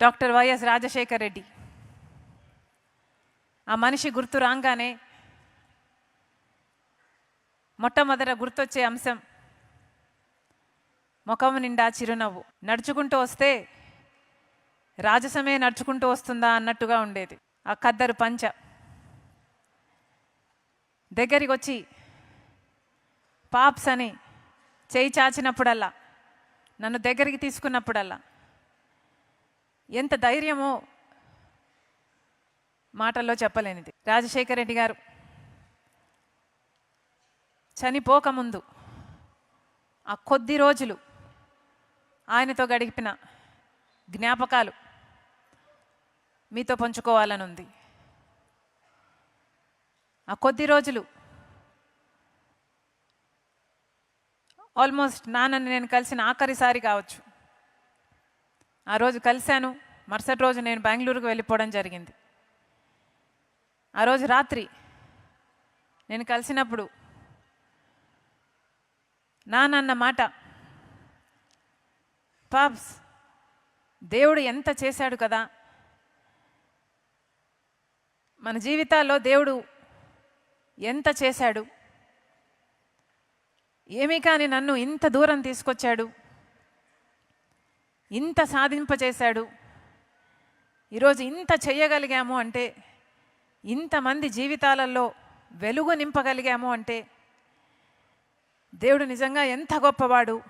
Doctor YS Rajasekhar Reddy. ఆ మనిషి గుర్తు రాగానే మొట్టమొదట గుర్తొచ్చే అంశం ముఖం నిండా చిరునవ్వు. నడుచుకుంటూ వస్తే రాజసమే నడుచుకుంటూ వస్తుందా అన్నట్టుగా ఉండేది. ఆ ఖద్దరు పంచ. దగ్గరికి వచ్చి పాప్స్ అని చేయి చాచినప్పుడల్లా నన్ను దగ్గరికి తీసుకున్నప్పుడల్లా ఎంత ధైర్యమో మాటల్లో చెప్పలేనిది. రాజశేఖర రెడ్డి గారు చనిపోకముందు ఆ కొద్ది రోజులు ఆయనతో గడిపిన జ్ఞాపకాలు మీతో పంచుకోవాలని ఉంది ఆ కొద్ది రోజులు ఆల్మోస్ట్ నాన్నని నేను కలిసిన ఆఖరిసారి కావచ్చు. ఆ రోజు కలిశాను. మరుసటి రోజు నేను బెంగళూరుకు వెళ్ళిపోవడం జరిగింది. ఆ రోజు రాత్రి నేను కలిసినప్పుడు నానన్న మాట పాప్స్ దేవుడు ఎంత చేశాడు కదా? మన జీవితాల్లో దేవుడు ఎంత చేశాడు? ఏమీ కానీ నన్ను ఇంత దూరం తీసుకొచ్చాడు? ఇంత సాధింపచేశాడు ఈరోజు ఇంత చేయగలిగాము అంటే ఇంతమంది జీవితాలలో వెలుగు నింపగలిగాము అంటే దేవుడు నిజంగా ఎంత గొప్పవాడు.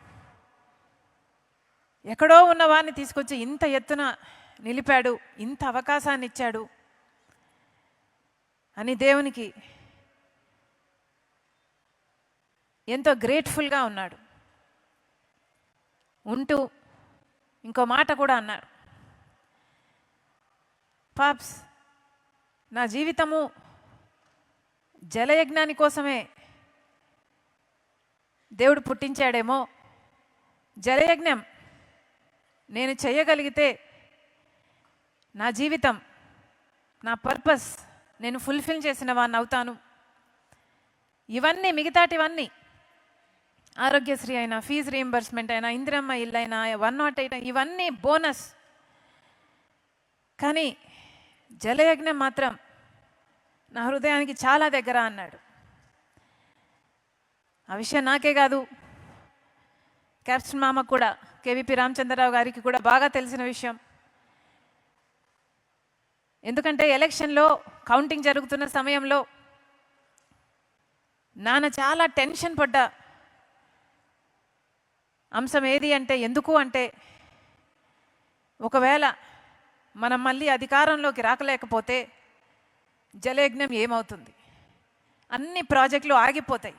ఎక్కడో ఉన్నవాడిని తీసుకొచ్చి ఇంత ఎత్తున నిలిపాడు ఇంత అవకాశాన్ని ఇచ్చాడు అని దేవునికి ఎంతో గ్రేట్ఫుల్గా ఉన్నాడు. ఉంటూ ఇంకో మాట కూడా అన్నారు. పాప్స్ నా జీవితము జలయజ్ఞాని కోసమే దేవుడు పుట్టించాడేమో. జలయజ్ఞం నేను చేయగలిగితే నా జీవితం నా పర్పస్ నేను ఫుల్ఫిల్ చేసిన వాడిని అవుతాను. ఇవన్నీ మిగతాటివన్నీ ఆరోగ్యశ్రీ అయినా ఫీజు రీఎంబర్స్మెంట్ అయినా ఇందిరమ్మ ఇల్లు అయినా వన్ నాట్ ఎయిట్ ఇవన్నీ బోనస్. కానీ జలయజ్ఞం మాత్రం నా హృదయానికి చాలా దగ్గర అన్నాడు. ఆ విషయం నాకే కాదు. క్యాప్షన్ మామ కూడా కేవీపీ రామచంద్రరావు గారికి కూడా బాగా తెలిసిన విషయం. ఎందుకంటే ఎలక్షన్లో కౌంటింగ్ జరుగుతున్న సమయంలో నాన్న చాలా టెన్షన్ పడ్డా. అంశం ఏది అంటే ఎందుకు అంటే ఒకవేళ మనం మళ్ళీ అధికారంలోకి రాకలేకపోతే జలయజ్ఞం ఏమవుతుంది? అన్ని ప్రాజెక్టులు ఆగిపోతాయి.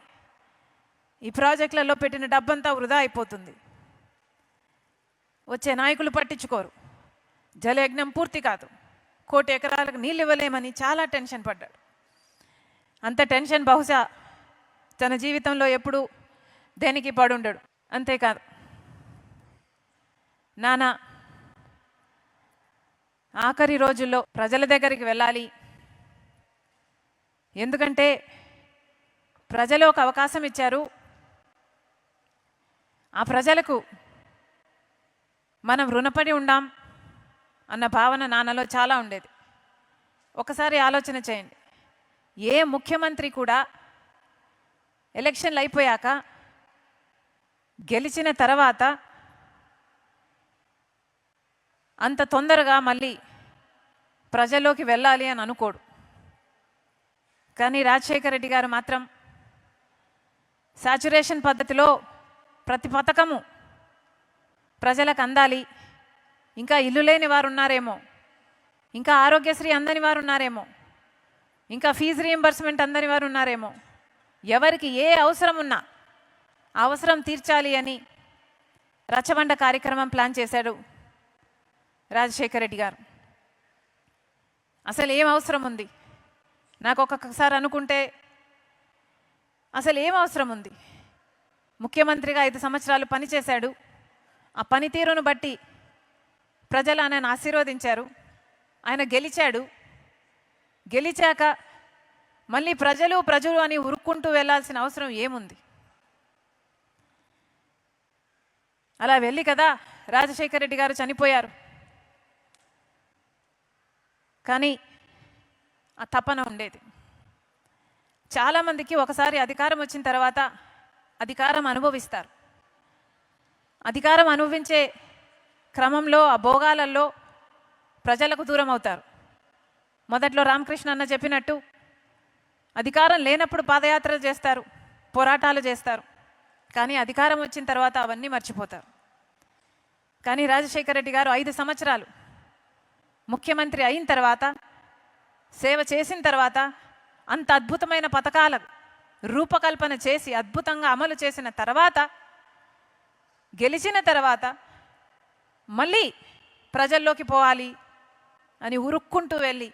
ఈ ప్రాజెక్టులలో పెట్టిన డబ్బంతా వృధా అయిపోతుంది. వచ్చే నాయకులు పట్టించుకోరు. జలయజ్ఞం పూర్తి కాదు. కోటి ఎకరాలకు నీళ్ళు ఇవ్వలేమని చాలా టెన్షన్ పడ్డాడు. అంత టెన్షన్ బహుశా తన జీవితంలో ఎప్పుడూ దేనికి పడుండడు. అంతేకాదు నానా ఆఖరి రోజుల్లో ప్రజల దగ్గరికి వెళ్ళాలి. ఎందుకంటే ప్రజలు ఒక అవకాశం ఇచ్చారు. ఆ ప్రజలకు మనం రుణపడి ఉండాం అన్న భావన నాన్నలో చాలా ఉండేది. ఒకసారి ఆలోచన చేయండి. ఏ ముఖ్యమంత్రి కూడా ఎలక్షన్లు అయిపోయాక గెలిచిన తర్వాత అంత తొందరగా మళ్ళీ ప్రజల్లోకి వెళ్ళాలి అని అనుకోడు. కానీ రాజశేఖర రెడ్డి గారు మాత్రం సాచురేషన్ పద్ధతిలో ప్రతి పథకము ప్రజలకు అందాలి. ఇంకా ఇల్లు లేని వారు ఉన్నారేమో ఇంకా ఆరోగ్యశ్రీ అందని వారు ఉన్నారేమో ఇంకా ఫీజు రియంబర్స్మెంట్ అందని వారు ఉన్నారేమో ఎవరికి ఏ అవసరం ఉన్నా అవసరం తీర్చాలి అని రచబండ కార్యక్రమం ప్లాన్ చేశాడు రాజశేఖర రెడ్డి గారు. అసలు ఏం అవసరం ఉంది? నాకు ఒక్కొక్కసారి అనుకుంటే అసలు ఏం అవసరం ఉంది? ముఖ్యమంత్రిగా ఐదు సంవత్సరాలు పనిచేశాడు ఆ పనితీరును బట్టి ప్రజలు ఆయనను ఆశీర్వదించారు. ఆయన గెలిచాడు. గెలిచాక మళ్ళీ ప్రజలు ప్రజలు అని ఉరుక్కుంటూ వెళ్ళాల్సిన అవసరం ఏముంది? అలా వెళ్ళి కదా రాజశేఖర రెడ్డి గారు చనిపోయారు. కానీ ఆ తపన ఉండేది. చాలామందికి ఒకసారి అధికారం వచ్చిన తర్వాత అధికారం అనుభవిస్తారు. అధికారం అనుభవించే క్రమంలో ఆ భోగాలలో ప్రజలకు దూరం అవుతారు. మొదట్లో రామకృష్ణ అన్న చెప్పినట్టు అధికారం లేనప్పుడు పాదయాత్రలు చేస్తారు పోరాటాలు చేస్తారు. కానీ అధికారం వచ్చిన తర్వాత అవన్నీ మర్చిపోతారు. కానీ రాజశేఖర రెడ్డి గారు ఐదు సంవత్సరాలు ముఖ్యమంత్రి అయిన తర్వాత సేవ చేసిన తర్వాత అంత అద్భుతమైన పథకాల రూపకల్పన చేసి అద్భుతంగా అమలు చేసిన తర్వాత గెలిచిన తర్వాత మళ్ళీ ప్రజల్లోకి పోవాలి అని ఉరుక్కుంటూ వెళ్ళి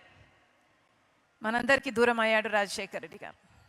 మనందరికీ దూరం అయ్యాడు రాజశేఖర రెడ్డి గారు.